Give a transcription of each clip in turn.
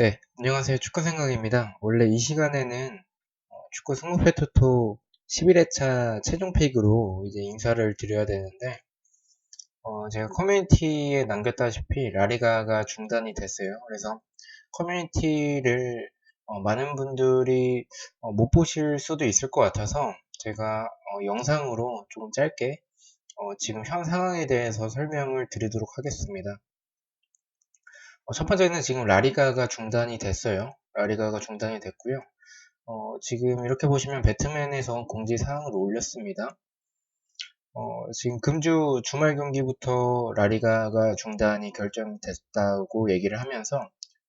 네, 안녕하세요. 축구 생각입니다. 원래 이 시간에는 어, 축구 승무패 토토 11회차 최종 픽으로 이제 인사를 드려야 되는데, 어, 제가 커뮤니티에 남겼다시피 라리가가 중단이 됐어요. 그래서 커뮤니티를 어, 많은 분들이 어, 못 보실 수도 있을 것 같아서 제가 어, 영상으로 조금 짧게 어, 지금 현 상황에 대해서 설명을 드리도록 하겠습니다. 어, 첫 번째는 지금 라리가가 중단이 됐어요. 라리가가 중단이 됐고요. 어, 지금 이렇게 보시면 배트맨에서 공지 사항을 올렸습니다. 어, 지금 금주 주말 경기부터 라리가가 중단이 결정됐다고 얘기를 하면서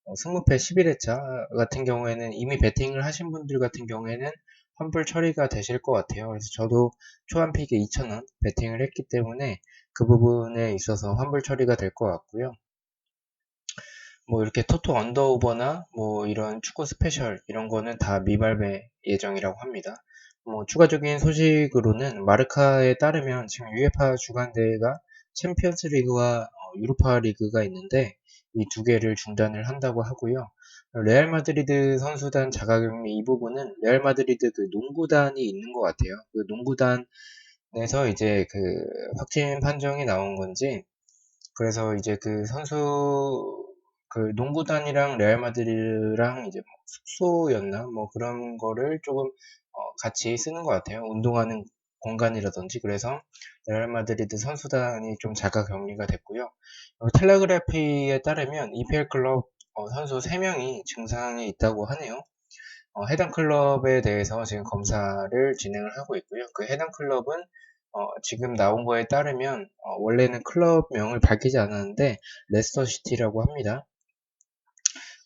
어, 승무패 11회차 같은 경우에는 이미 베팅을 하신 분들 같은 경우에는 환불 처리가 되실 것 같아요. 그래서 저도 초안픽에 2,000원 베팅을 했기 때문에 그 부분에 있어서 환불 처리가 될 것 같고요. 뭐 이렇게 토토 언더오버나 뭐 이런 축구 스페셜 이런 거는 다 미발매 예정이라고 합니다. 뭐 추가적인 소식으로는 마르카에 따르면 지금 UEFA 주간 대회가 챔피언스 리그와 어, 유로파 리그가 있는데 이 두 개를 중단을 한다고 하고요. 레알 마드리드 선수단 자가격리 이 부분은 레알 마드리드 그 농구단이 있는 것 같아요. 그 농구단에서 이제 그 확진 판정이 나온 건지 그래서 이제 그 선수 그 농구단이랑 레알 마드리드랑 이제 뭐 숙소였나 뭐 그런 거를 조금 어 같이 쓰는 것 같아요. 운동하는 공간이라든지 그래서 레알 마드리드 선수단이 좀 자가 격리가 됐고요. 텔레그래피에 따르면 EPL 클럽 어 선수 3명이 증상이 있다고 하네요. 어 해당 클럽에 대해서 지금 검사를 진행을 하고 있고요. 그 해당 클럽은 어, 지금 나온 거에 따르면 어, 원래는 클럽명을 밝히지 않았는데 레스터 시티라고 합니다.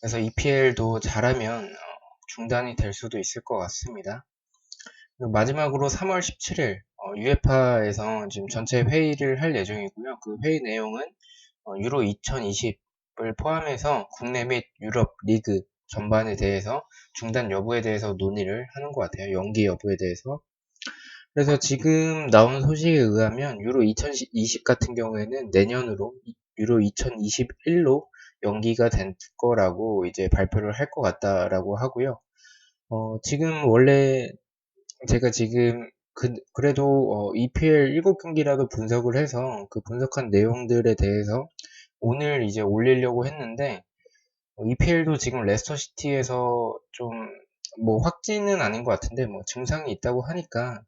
그래서 EPL도 잘하면 어, 중단이 될 수도 있을 것 같습니다. 마지막으로 3월 17일 UEFA에서 지금 전체 회의를 할 예정이고요. 그 회의 내용은 어, 유로 2020을 포함해서 국내 및 유럽 리그 전반에 대해서 중단 여부에 대해서 논의를 하는 것 같아요. 연기 여부에 대해서. 그래서 지금 나온 소식에 의하면 유로 2020 같은 경우에는 내년으로 유로 2021로 연기가 된 거라고 이제 발표를 할 것 같다라고 하고요. 어, 지금 원래 제가 지금 그, 그래도 어, EPL 7경기라도 분석을 해서 그 분석한 내용들에 대해서 오늘 이제 올리려고 했는데 어, EPL도 지금 레스터 시티에서 좀 뭐 확진은 아닌 것 같은데 뭐 증상이 있다고 하니까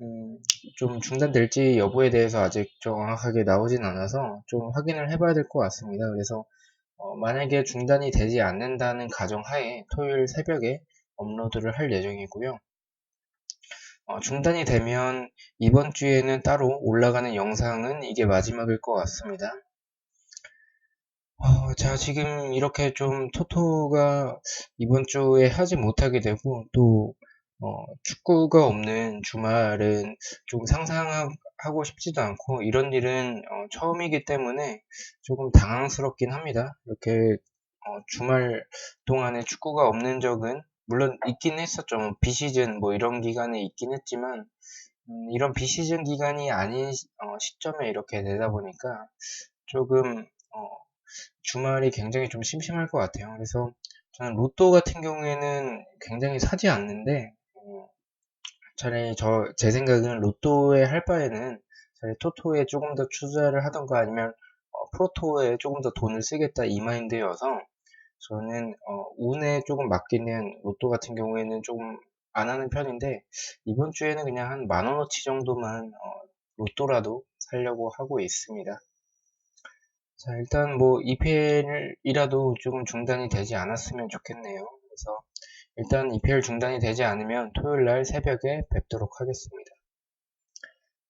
음, 좀 중단될지 여부에 대해서 아직 정확하게 나오진 않아서 좀 확인을 해봐야 될 것 같습니다. 그래서 어, 만약에 중단이 되지 않는다는 가정하에 토요일 새벽에 업로드를 할 예정이고요. 어, 중단이 되면 이번 주에는 따로 올라가는 영상은 이게 마지막일 것 같습니다. 어, 자, 지금 이렇게 좀 토토가 이번 주에 하지 못하게 되고 또 어, 축구가 없는 주말은 좀 상상하고 싶지도 않고 이런 일은 어, 처음이기 때문에 조금 당황스럽긴 합니다. 이렇게 어, 주말 동안에 축구가 없는 적은 물론 있긴 했었죠. 뭐 비시즌 뭐 이런 기간에 있긴 했지만 음, 이런 비시즌 기간이 아닌 어, 시점에 이렇게 되다 보니까 조금 어, 주말이 굉장히 좀 심심할 것 같아요. 그래서 저는 로또 같은 경우에는 굉장히 사지 않는데 차라리 저 제 생각은 로또에 할 바에는 차라리 토토에 조금 더 투자를 하던가 아니면 어, 프로토에 조금 더 돈을 쓰겠다 이 마인드여서 저는 어, 운에 조금 맡기는 로또 같은 경우에는 조금 안 하는 편인데 이번 주에는 그냥 한 만 원어치 정도만 어, 로또라도 살려고 하고 있습니다. 자 일단 뭐 EPL이라도 조금 중단이 되지 않았으면 좋겠네요. 그래서 일단 EPL 중단이 되지 않으면 토요일 날 새벽에 뵙도록 하겠습니다.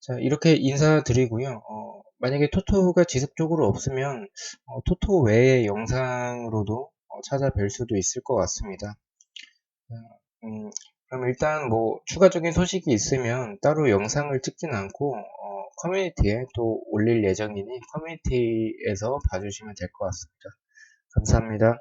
자, 이렇게 인사드리고요. 어, 만약에 토토가 지속적으로 없으면 어, 토토 외의 영상으로도 어, 찾아뵐 수도 있을 것 같습니다. 음, 그럼 일단 뭐 추가적인 소식이 있으면 따로 영상을 찍진 않고 어, 커뮤니티에 또 올릴 예정이니 커뮤니티에서 봐주시면 될 것 같습니다. 감사합니다.